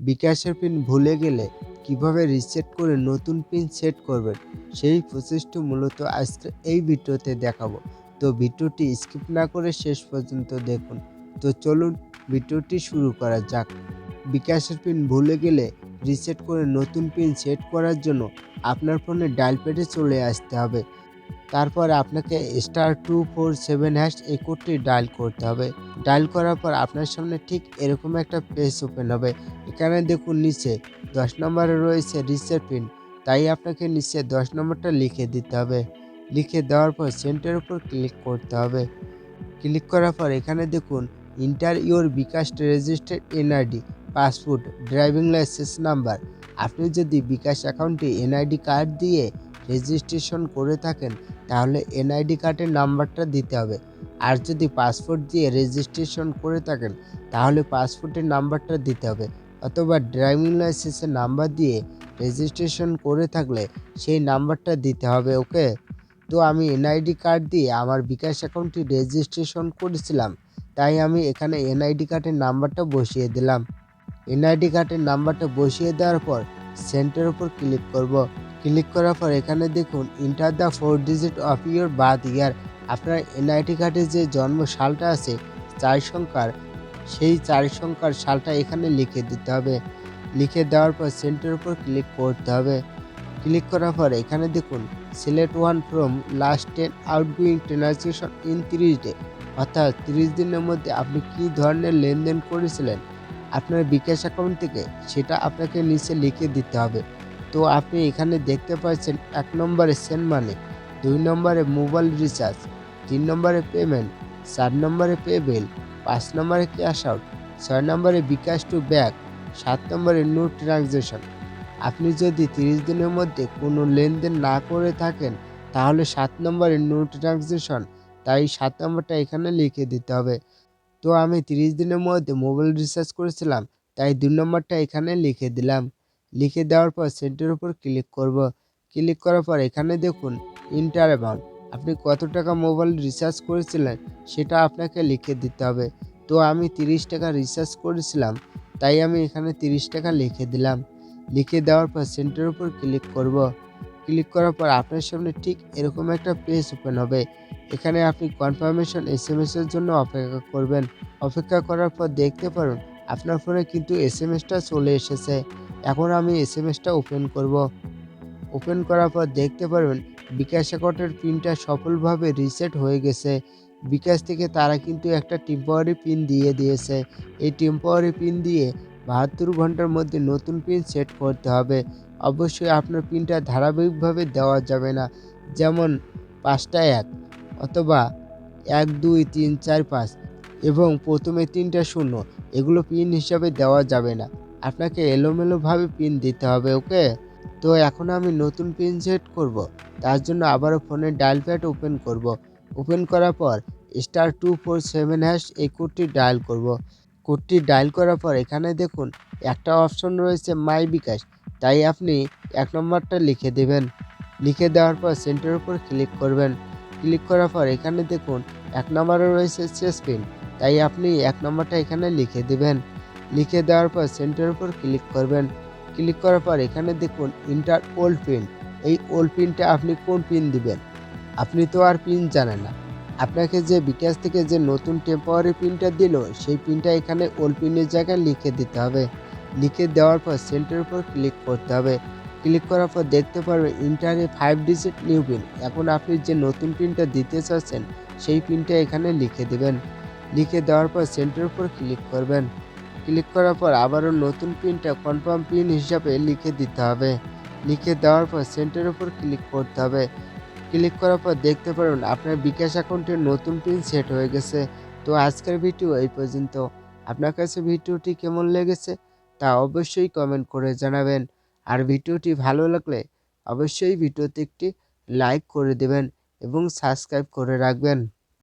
বিকাশের পিন ভুলে গেলে কীভাবে রিসেট করে নতুন পিন সেট করবেন, সেই প্রসেসটি মূলত আজকে এই ভিডিওতে দেখাবো। তো ভিডিওটি স্কিপ না করে শেষ পর্যন্ত দেখুন। তো চলুন ভিডিওটি শুরু করা যাক। বিকাশের পিন ভুলে গেলে রিসেট করে নতুন পিন সেট করার জন্য আপনার ফোনে ডায়াল প্যাডে চলে আসতে হবে। তারপর আপনাকে star two four seven hash এই কোডটি ডায়াল করতে হবে। ডায়াল করার পর আপনার সামনে ঠিক এরকম একটা পেজ ওপেন হবে। এখানে দেখুন নিচে দশ নম্বরে রয়েছে রিসেট পিন তাই আপনাকে নিচে দশ নম্বরটা লিখে দিতে হবে। লিখে দেওয়ার পর সেন্টার উপর ক্লিক করতে হবে। ক্লিক করার পর এখানে দেখুন enter your bKash registered NID passport driving licence number আপনি যদি বিকাশ অ্যাকাউন্টে এনআইডি কার্ড দিয়ে রেজিস্ট্রেশন করে থাকেন, তাহলে এনআইডি কার্ডের নাম্বারটা দিতে হবে। আর যদি পাসপোর্ট দিয়ে রেজিস্ট্রেশন করে থাকেন, তাহলে পাসপোর্টের নাম্বারটা দিতে হবে। অথবা ড্রাইভিং লাইসেন্সের নাম্বার দিয়ে রেজিস্ট্রেশন করে থাকলে সেই নাম্বারটা দিতে হবে, ওকে? তো আমি এনআইডি কার্ড দিয়ে আমার বিকাশ অ্যাকাউন্টটি রেজিস্ট্রেশন করেছিলাম, তাই আমি এখানে এনআইডি কার্ডের নাম্বারটা বসিয়ে দিলাম। এনআইডি কার্ডের নাম্বারটা বসিয়ে দেওয়ার পর সেন্টার উপর ক্লিক করব। ক্লিক করার পর এখানে দেখুন enter the four digit of your birth year আপনার এনআইডি কার্ডে যে জন্ম সালটা আছে, চার সংখ্যার, সেই চার সংখ্যার সালটা এখানে লিখে দিতে হবে। লিখে দেওয়ার পর সেন্টার উপর ক্লিক করতে হবে। ক্লিক করার পর এখানে দেখুন select one from last ten outgoing transaction in তিরিশ ডে অর্থাৎ তিরিশ দিনের মধ্যে আপনি কী ধরনের লেনদেন করেছিলেন, আপনার বিকাশ অ্যাকাউন্ট থেকে সেটা আপনাকে নিচে লিখে দিতে হবে। তো আপনি এখানে দেখতে পাচ্ছেন এক নম্বরে সেন্ড মানি, দুই নম্বরে মোবাইল রিচার্জ, তিন নম্বরে পেমেন্ট, চার নম্বরে পে বিল, পাঁচ নম্বরে ক্যাশ আউট, ছয় নম্বরে বিকাশ টু ব্যাক, সাত নম্বরে নো ট্রানজ্যাকশন। আপনি যদি তিরিশ দিনের মধ্যে কোনো লেনদেন না করে থাকেন, তাহলে সাত নম্বরে নো ট্রানজ্যাকশন, তাই সাত নম্বরটা এখানে লিখে দিতে হবে। তো আমি তিরিশ দিনের মধ্যে মোবাইল রিচার্জ করেছিলাম, তাই দুই নম্বরটা এখানে লিখে দিলাম। লিখে দেওয়ার পর সেন্টার উপর ক্লিক করব। ক্লিক করার পর এখানে দেখুন ইন্টার অ্যামাউন্ট আপনি কত টাকা মোবাইল রিচার্জ করেছিলেন সেটা আপনাকে লিখে দিতে হবে। তো আমি তিরিশ টাকা রিচার্জ করেছিলাম, তাই আমি এখানে তিরিশ টাকা লিখে দিলাম। লিখে দেওয়ার পর সেন্টার উপর ক্লিক করব। ক্লিক করার পর আপনার সামনে ঠিক এরকম একটা পেজ ওপেন হবে। এখানে আপনি কনফার্মেশন এস এম এসের জন্য অপেক্ষা করবেন। অপেক্ষা করার পর দেখতে পারেন, আপনার ফোনে কিন্তু এস এম এসটা চলে এসেছে। এখন আমি এস এম এসটা ওপেন করব। ওপেন করার পর দেখতে পারবেন, বিকাশ অ্যাকাউন্টের পিনটা সফলভাবে রিসেট হয়ে গেছে। বিকাশ থেকে তারা কিন্তু একটা টেম্পোরারি পিন দিয়ে দিয়েছে। এই টেম্পোরারি পিন দিয়ে বাহাত্তর ঘণ্টার মধ্যে নতুন পিন সেট করতে হবে। অবশ্যই আপনার পিনটা ধারাবাহিকভাবে দেওয়া যাবে না। যেমন পাঁচটা এক অথবা এক, দুই, তিন, চার, পাঁচ এবং প্রথমে তিনটা শূন্য, এগুলো পিন হিসাবে দেওয়া যাবে না। আপনাকে এলোমেলোভাবে পিন দিতে হবে, ওকে? তো এখন আমি নতুন পিন সেট করব, তার জন্য আবারও ফোনের ডায়াল প্যাড ওপেন করব। ওপেন করার পর star two four seven hash এই কোডটি ডায়াল করব। কোডটি ডায়াল করার পর এখানে দেখুন, একটা অপশন রয়েছে মাই বিকাশ, তাই আপনি এক নম্বরটা লিখে দেবেন। লিখে দেওয়ার পর সেন্টার উপর ক্লিক করবেন। ক্লিক করার পর এখানে দেখুন, এক নম্বরে রয়েছে শেষ পিন তাই আপনি এক নম্বরটা এখানে লিখে দেবেন। লিখে দেওয়ার পর সেন্টার উপর ক্লিক করবেন। ক্লিক করার পর এখানে দেখুন ইন্টার ওল্ড পিন এই ওল্ড পিনটা আপনি কোন পিন দিবেন? আপনি তো আর পিন জানেন না। আপনাকে যে বিকাশ থেকে যে নতুন টেম্পোরারি পিনটা দিল, সেই পিনটা এখানে ওল্ড পিনের জায়গায় লিখে দিতে হবে। লিখে দেওয়ার পর সেন্টার উপর ক্লিক করতে হবে। ক্লিক করার পর দেখতে পারবেন ইন্টারে ফাইভ ডিজিট নিউ পিন এখন আপনি যে নতুন পিনটা দিতে চাচ্ছেন, সেই পিনটা এখানে লিখে দেবেন। লিখে দেওয়ার পর সেন্টার উপর ক্লিক করবেন। ক্লিক করার পর আবারও নতুন পিনটা কনফার্ম পিন হিসাবে লিখে দিতে হবে। লিখে দেওয়ার পর সেন্টার উপর ক্লিক করতে হবে। ক্লিক করার পর দেখতে পারবেন আপনার বিকাশ অ্যাকাউন্টের নতুন পিন সেট হয়ে গেছে। তো আজকের ভিডিও এই পর্যন্ত। আপনার কাছে ভিডিওটি কেমন লেগেছে তা অবশ্যই কমেন্ট করে জানাবেন। আর ভিডিওটি ভালো লাগলে অবশ্যই ভিডিওতে একটি লাইক করে দেবেন এবং সাবস্ক্রাইব করে রাখবেন।